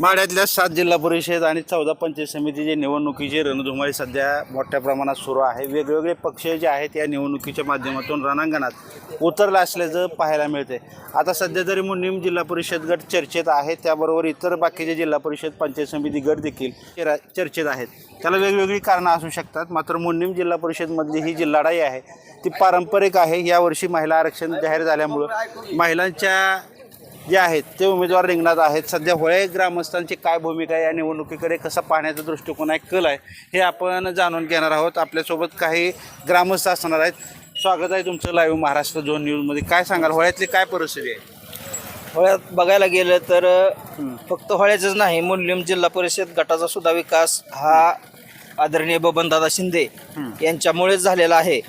माड्यातल्या सात जिल्हा परिषद आणि चौदा पंचायत समितीचे निवडणुकीची रणधुमाळी सध्या मोठ्या प्रमाणात सुरू आहे. वेगवेगळे पक्ष जे आहेत या निवडणुकीच्या माध्यमातून रणांगणात उतरलं असल्याचं पाहायला मिळते आता सध्या तरी मुन्नीम जिल्हा परिषद गट चर्चेत आहे त्याबरोबर इतर बाकीचे जिल्हा परिषद पंचायत समिती गट देखील चर्चेत आहेत. त्याला वेगवेगळी कारणं असू शकतात मात्र मुन्नीम जिल्हा परिषदमधली ही जी लढाई आहे ती पारंपरिक आहे. यावर्षी महिला आरक्षण जाहीर झाल्यामुळं महिलांच्या जे आहेत ते उमेदवार रिंगणात आहेत. सध्या होळे ग्रामस्थांची काय भूमिका आहे या निवडणुकीकडे कसा पाहण्याचा दृष्टिकोन आहे कल आहे हे आपण जाणून घेणार आहोत. आपल्यासोबत काही ग्रामस्थ असणार आहेत. स्वागत आहे तुमचं लाईव्ह महाराष्ट्र झोन न्यूजमध्ये काय सांगाल होळ्यातली काय परिस्थिती आहे? होळ्यात बघायला गेलं तर फक्त होळ्याचंच नाही मुस्लिम जिल्हा परिषद गटाचा सुद्धा विकास हा आदरणीय बबनदादा शिंदे यांच्यामुळेच झालेला आहे.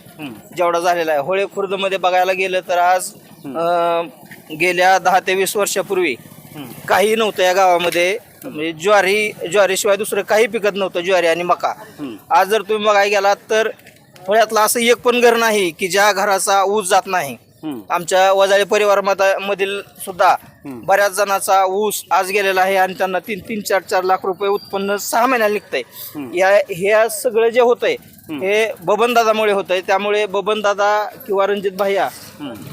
जेवढा झालेला आहे. होळे खुर्दमध्ये बघायला गेलं तर आज गेल्या दहा ते वीस वर्षापूर्वी काही नव्हतं या गावामध्ये. म्हणजे ज्वारी ज्वारीशिवाय दुसरं काही पिकत नव्हतं ज्वारी आणि मका. आज जर तुम्ही बघायला गेलात तर होळ्यातलं असं एक पण घर नाही की ज्या घराचा ऊस जात नाही. आमच्या वजाळी परिवार मधील सुद्धा बऱ्याच जणांचा ऊस आज गेलेला आहे आणि त्यांना तीन तीन चार चार लाख रुपये उत्पन्न सहा महिन्याला निघतंय. या हे सगळं जे होतंय हे बबनदादामुळे होतंय. त्यामुळे बबनदादा किंवा रणजित भैया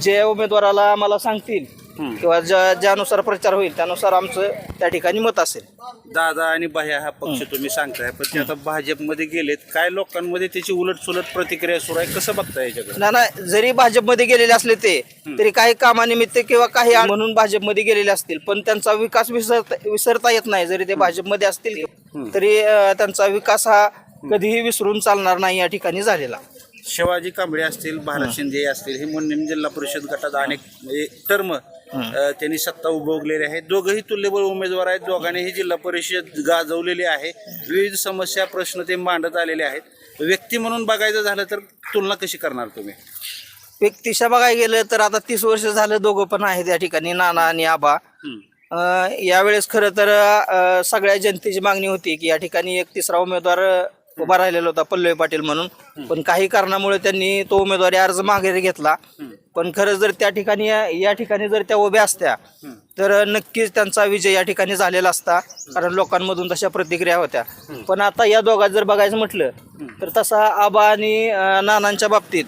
जे उमेदवाराला आम्हाला सांगतील किंवा ज्या ज्यानुसार प्रचार होईल त्यानुसार आमचं त्या ठिकाणी मत असेल. दादा आणि बाह्या हा पक्ष तुम्ही सांगताय पण ते आता भाजपमध्ये गेलेत. काय लोकांमध्ये त्याची उलट सुलट प्रतिक्रिया सुरू आहे? कसं बघताय याच्याकडे? ना ना जरी भाजपमध्ये गेलेले असले ते तरी काही कामानिमित्त किंवा काही म्हणून भाजपमध्ये गेलेले असतील. पण त्यांचा विकास विसरता विसरता येत नाही. जरी ते भाजपमध्ये असतील तरी अं, त्यांचा विकास हा कधीही विसरून चालणार नाही या ठिकाणी झालेला. शिवाजी कांबळे असतील भारत शिंदे असतील हे मुन्नीम जिल्हा परिषद गटात अनेक म्हणजे टर्म त्यांनी सत्ता उपभोगलेली आहे. दोघंही तुल्यबळ उमेदवार आहेत. दोघांनीही जिल्हा परिषद गाजवलेली आहे. विविध समस्या प्रश्न ते मांडत आलेले आहेत. व्यक्ती म्हणून बघायचं झालं तर तुलना कशी करणार तुम्ही? व्यक्तिशा बघायला गेलं तर आता तीस वर्ष झालं दोघं पण आहेत या ठिकाणी नाना आणि आबा. अं, यावेळेस खरं तर अं, सगळ्या जनतेची मागणी होती की या ठिकाणी एक तिसरा उमेदवार अं, उभा राहिलेला होता पल्लवी पाटील म्हणून. पण काही कारणामुळे त्यांनी तो उमेदवारी अर्ज मागे घेतला. पण खरं जर त्या ठिकाणी या ठिकाणी जर त्या उभ्या असत्या तर नक्कीच त्यांचा विजय या ठिकाणी झालेला असता. कारण लोकांमधून तशा प्रतिक्रिया होत्या. पण आता या दोघात जर बघायचं म्हटलं तर तसा आबा आणि नानांच्या बाबतीत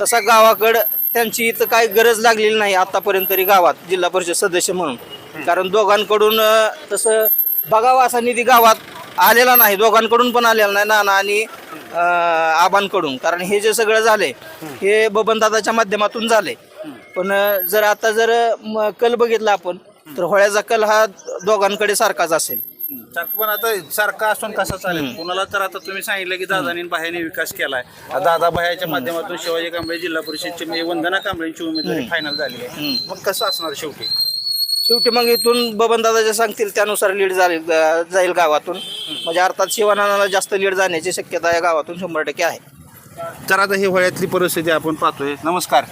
तसा गावाकडं त्यांची इथं काही गरज लागलेली नाही आतापर्यंत तरी गावात जिल्हा परिषद सदस्य म्हणून. कारण दोघांकडून तसं बघावा असा निधी गावात आलेला नाही दोघांकडून पण आलेला नाही नाना आणि अं, आबांकडून. कारण हे जे सगळं झाले हे बबनदादाच्या माध्यमातून झाले पण अं, जर आता जर म, कल बघितला आपण तर होळ्याचा कल हा दोघांकडे सारखाच असेल. सारखं पण आता सारखं असून कसं चालेल कुणाला तर आता तुम्ही सांगितलं की दादानी बाह्याने विकास केलाय. दादा बाह्याच्या माध्यमातून शिवाजी कांबळे जिल्हा परिषदची म्हणजे वंदना कांबळेंची उमेदवारी फायनल झाली आहे. मग कसं असणार शेवटी? शेवटी मग इथून बबनदादा जे सांगतील त्यानुसार लीड जाईल जाईल गावातून. म्हणजे अर्थात शिवानाला जास्त लीड जाण्याची शक्यता या गावातून शंभर टक्के आहे. तर आता ही होळ्यातली परिस्थिती आपण पाहतोय. नमस्कार.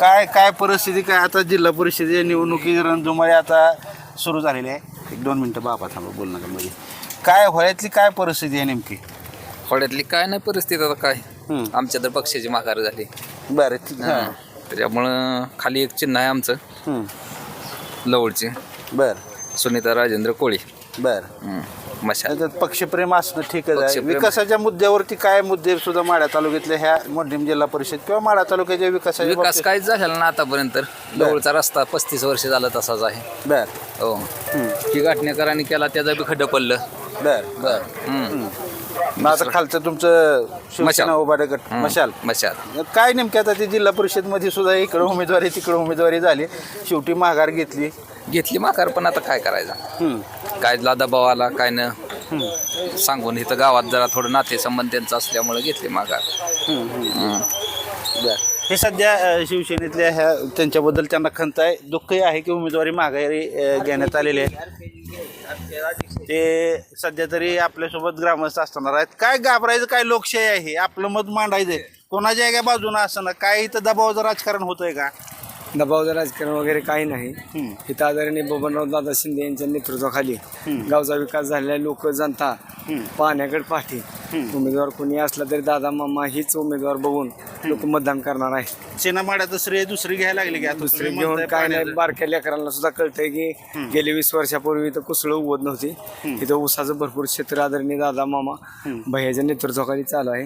काय काय परिस्थिती काय आता जिल्हा परिषदेच्या निवडणुकी रणधुमाळी आता सुरू झालेली आहे. एक दोन मिनटं बाबा थांबा बोल नका मध्ये काय होळ्यातली काय परिस्थिती आहे नेमकी? खोड्यातली काय नाही परिस्थिती आता काय. आमच्या तर पक्षाची माघार झाली. बरं हां. त्याच्यामुळं खाली एक चिन्ह आहे आमचं. लवळचे. बरं. सुनीता राजेंद्र कोळी. बरं. मशाल. त्याच्यात पक्षप्रेम असणं ठीकच आहे. पक्षप्रेम. विकासाच्या मुद्द्यावरती काय मुद्दे सुद्धा माढा तालुक्यातल्या ह्या मोडीम जिल्हा परिषद किंवा माढा तालुक्याच्या विकासाच्या विकास बाबतीत- काहीच झालेला ना आतापर्यंत लवळचा रस्ता पस्तीस वर्ष झाला तसाच आहे. बर. हो. की गाठणेकरांनी केला त्याचा बी खड्डं पडलं. बर. बर. मग आता खालचं तुमचं शिवसेना मशाल. उभाटे गट. मशाल. मशाल. काय नेमकी आता ती जिल्हा परिषदमध्ये सुद्धा इकडं उमेदवारी तिकडं उमेदवारी झाली. शेवटी माघार घेतली. घेतली माघार पण आता काय करायचं? हम्म. काय दबाव आला काय न? सांगून इथं गावात जरा थोडं नातेसंबंध त्यांचा असल्यामुळे घेतली माघार. हम्म. बर. हे सध्या अ, शिवसेनेतल्या ह्या त्यांच्याबद्दल त्यांना खंत आहे. दुःखही आहे की उमेदवारी माघारी अ, घेण्यात आलेली आहे. ते सध्या तरी आपल्यासोबत ग्रामस्थ असणार आहेत. काय घाबरायचं काय लोकशाही आहे आपलं मत मांडायचंय कोणाच्या एका बाजूनं असं ना काय इथं दबावाचं राजकारण होतंय का? दबाव राजकारण वगैरे काही नाही इथं आदरणीय बबनराव दादा शिंदे यांच्या नेतृत्वाखाली गावचा विकास झालेला लोक जनता पाहण्याकडे पाठी. उमेदवार कोणी असला तरी दादा मामा हीच उमेदवार बघून लोक मतदान करणार आहे सेनामाड्याचं श्रेय दुसरी घ्यायला लागली की आता दुसरे तुम्ही घेऊन म्हणताय काय नाही पाण्याचं. बारक्या लेकरांना सुद्धा कळतंय की गेली वीस वर्षापूर्वी इथं कुसळं उगवत नव्हती. इथं ऊसाचं भरपूर क्षेत्र आदरणीय दादा मामा भैयाच्या नेतृत्वाखाली चालू आहे.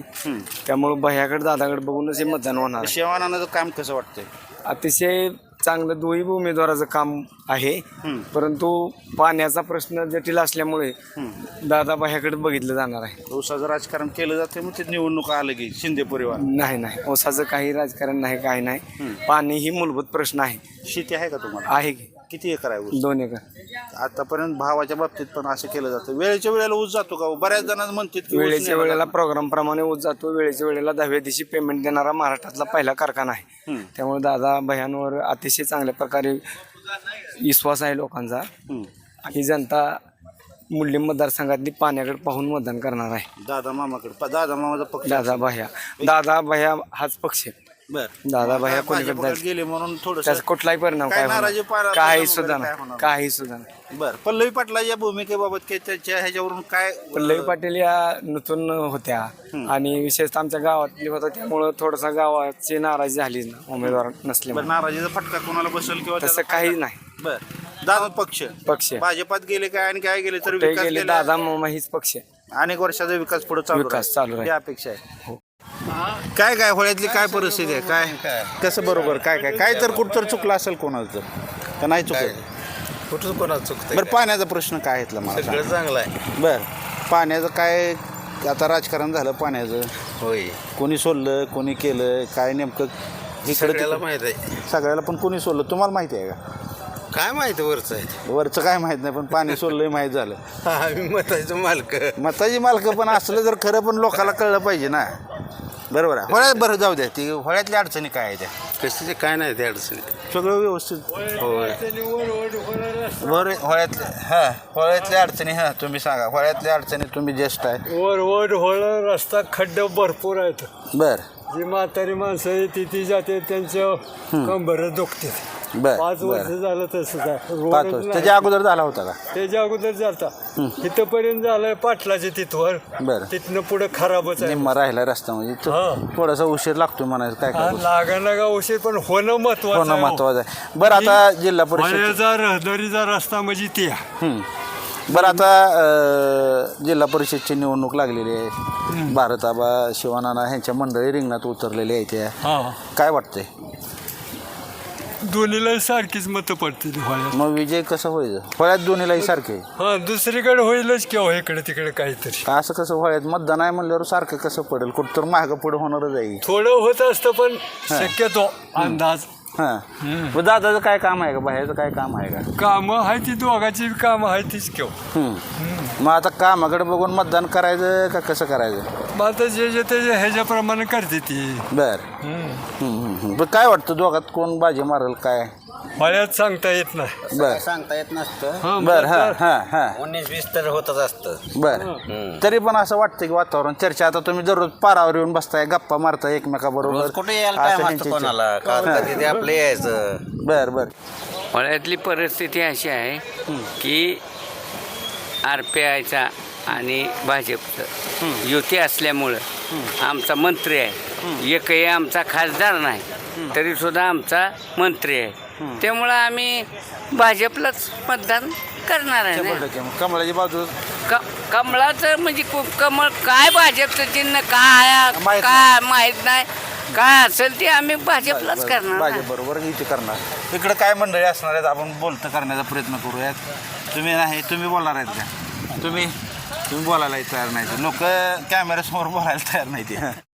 त्यामुळे भैयाकडे दादाकडे बघूनच हे मतदान होणार आहे. शेवानाचं काम कसं वाटतंय? अतिशय चांगलं दोन्ही उमेदवाराचं काम आहे. परंतु पाण्याचा प्रश्न जटिल असल्यामुळे दादा बाह्याकडे बघितलं जाणार आहे. ऊसाचं राजकारण केलं जाते मग ते निवडणूक आलं की शिंदे परिवार. नाही नाही. ओसाचं काही राजकारण नाही काही नाही. पाणी ही मूलभूत प्रश्न आहे. शेती आहे का तुम्हाला? आहे की. किती एकर आहे ऊस? दोन एकर. आतापर्यंत भावाच्या बाबतीत पण असं केलं जातं. वेळेच्या वेळेला ऊस जातो का बऱ्याच जणांना म्हणतात की ऊस वेळेच्या वेळेला. प्रोग्राम प्रमाणे ऊस जातो. वेळेच्या वेळेला दहाव्या दिवशी पेमेंट देणारा महाराष्ट्रातला पहिला कारखाना आहे. त्यामुळे दादा भयांवर अतिशय चांगल्या प्रकारे विश्वास आहे लोकांचा. ही जनता मूल्य मतदारसंघातली पाण्याकडे पाहून मतदान करणार आहे. दादा मामाकडे प- दादा मामाचा पक्ष दादा भया दादा भया हाच पक्ष आहे. बर. दादा भया कोणीकडे भाजपकडे जायचं? गेले म्हणून थोडस त्याचा कुठलाही परिणाम काय काय नाराजी काही परिणाम सुद्धा वगैरे काय नाही होणार? काही सुद्धा नाही. बर पल्लवी पाटलाच्या भूमिकेबाबत काही त्याच्या ह्याच्यावरून काय पल्लवी पाटील या नूतन होत्या आणि विशेषतः आमच्या गावातली होता त्यामुळं थोडासा गावाची नाराजी झाली ना उमेदवार बर नसल्यामुळे नाराजीचा फटका कोणाला बसेल किंवा तसं त्याचा काही? नाही. बर दादा पक्ष. पक्ष. भाजपात गेले काय आणि काय गेले? तर विकास गेले केला. दादा मामा हीच पक्ष. आहे. अनेक वर्षाचा विकास पुढे चालू विकास राहील. चालू राहील. ही अपेक्षा आहे. काय काय होळ्यातली काय परिस्थिती आहे? काय? कसं बरोबर? काय काय? काय तर कुठं तर चुकलं असेल कोणाचं तर का नाही चुकलं कुठं कोणाचं चुकतं बरं पाण्याचा प्रश्न काय इथला मला सगळं सांग. चांगलं आहे. बरं पाण्याचं काय आता राजकारण झालं पाण्याचं. होय. कोणी सोडलं कोणी केलं काय नेमकं? इकडं सगळ्याला तिकडं- माहीत आहे. सगळ्याला पण कोणी सोडलं? तुम्हाला माहिती आहे का? काय माहिती वरचं आहे? वरचं काय माहीत नाही पण पाणी सोडलंय माहीत झालं. आम्ही मताचं मालक. मताची मालकं पण असलं जर खरं पण लोकांना कळलं पाहिजे ना. बरोबर आहे. होळ्यात बरं जाऊ द्या ती होळ्यातल्या अडचणी काय आहे त्या? कशाचे काय नाही ते अडचणी. सगळं व्यवस्थित. होय. बरं होळ्यातल्या हां होळ्यातल्या अडचणी हां तुम्ही सांगा. होळ्यातल्या अडचणी तुम्ही ज्येष्ठ आहे. वर वर होळ रस्ता खड्डे भरपूर आहेत. बरं. जी म्हातारी माणसं आहे ती ती जाते त्यांच्या कंबर दुखते. बरं पाच वर्ष बरं झालं तसंच आहे. पाच रोडच वर्ष. नाही. त्याच्या अगोदर झाला होता का? त्याच्या अगोदर जाता इथपर्यंत झालंय पाटलाचे तिथवर. बरं. तिथनं पुढे खराबच आहे. निम्मा राहिला रस्ता म्हणजे तो हां. थोडासा उशीर लागतो म्हणायचं काय काय लागा लागा उशीर पण होणं महत्वाचं होणं आहे हो. महत्वाचं आहे. बरं आता जिल्हा परिषद रहदारीचा रस्ता म्हणजे ते. हं. बरं आता अं, जिल्हा परिषदची निवडणूक लागलेली आहे. भारताबा शिवानाना ह्यांच्या मंडळी रिंगणात उतरलेली आहे त्या. हा. काय वाटतंय? दोन्हीला सारखीच मतं पडतील होळ्यात मग विजय कसं होईल? होळ्यात दोन्हीलाही सारखे? हा दुसरीकडे होईलच किंवा इकडे तिकडे काहीतरी. असं कसं होळ्यात मतदान आहे म्हणल्यावर सारखं कसं पडेल? कुठं तर मागं पुढं होणारच आहे थोडं होत असतं पण शक्यतो अंदाज. हां. मग दादाचं काय काम आहे का? बाहेरचं काय काम आहे का? कामं आहे ती दोघांची कामं आहे तीच किंवा हं. मग आता कामाकडे बघून मतदान करायचं का कसं करायचं? मग आता जे जे ते ह्याच्याप्रमाणे करते ती. बर. बरं काय वाटतं दोघात कोण बाजी मारेल काय? मळ्यात सांगता येत नाही. बर. सांगता येत नसतं. बर हां हां हां. उन्नीस वीस तर होतच असतं. बर. तरी पण असं वाटतं की वातावरण चर्चा आता तुम्ही दररोज पारावर येऊन बसताय गप्पा मारताय एकमेकाबरोबर. रोज कुठे यायला असं टाइम असतो. कोणाला? का कधी ते आपलं यायचं? बर बर. मळ्यातली परिस्थिती अशी आहे की आर पी आयचा आणि भाजपचं युती असल्यामुळं आमचा मंत्री आहे. एकही आमचा खासदार नाही. तरी सुद्धा आमचा मंत्री आहे. त्यामुळं आम्ही भाजपलाच मतदान करणार आहे शंभर ना. टक्के. मग कमळाची बाजू? क- कमळाचं म्हणजे कु- कमळ काय भाजपचं चिन्ह काय माहीत काय माहीत नाही. काय असेल ते आम्ही भाजपलाच करणार ना. भाजप बरोबर इथे करणार. इकडे काय मंडळी असणार आहेत? आपण बोलतं करण्याचा प्रयत्न करूयात. तुम्ही नाही तुम्ही बोलणार आहेत का? तुम्ही? तुम्ही बोलायला तयार नाही लोक कॅमेऱ्यासमोर बोलायला तयार नाही ते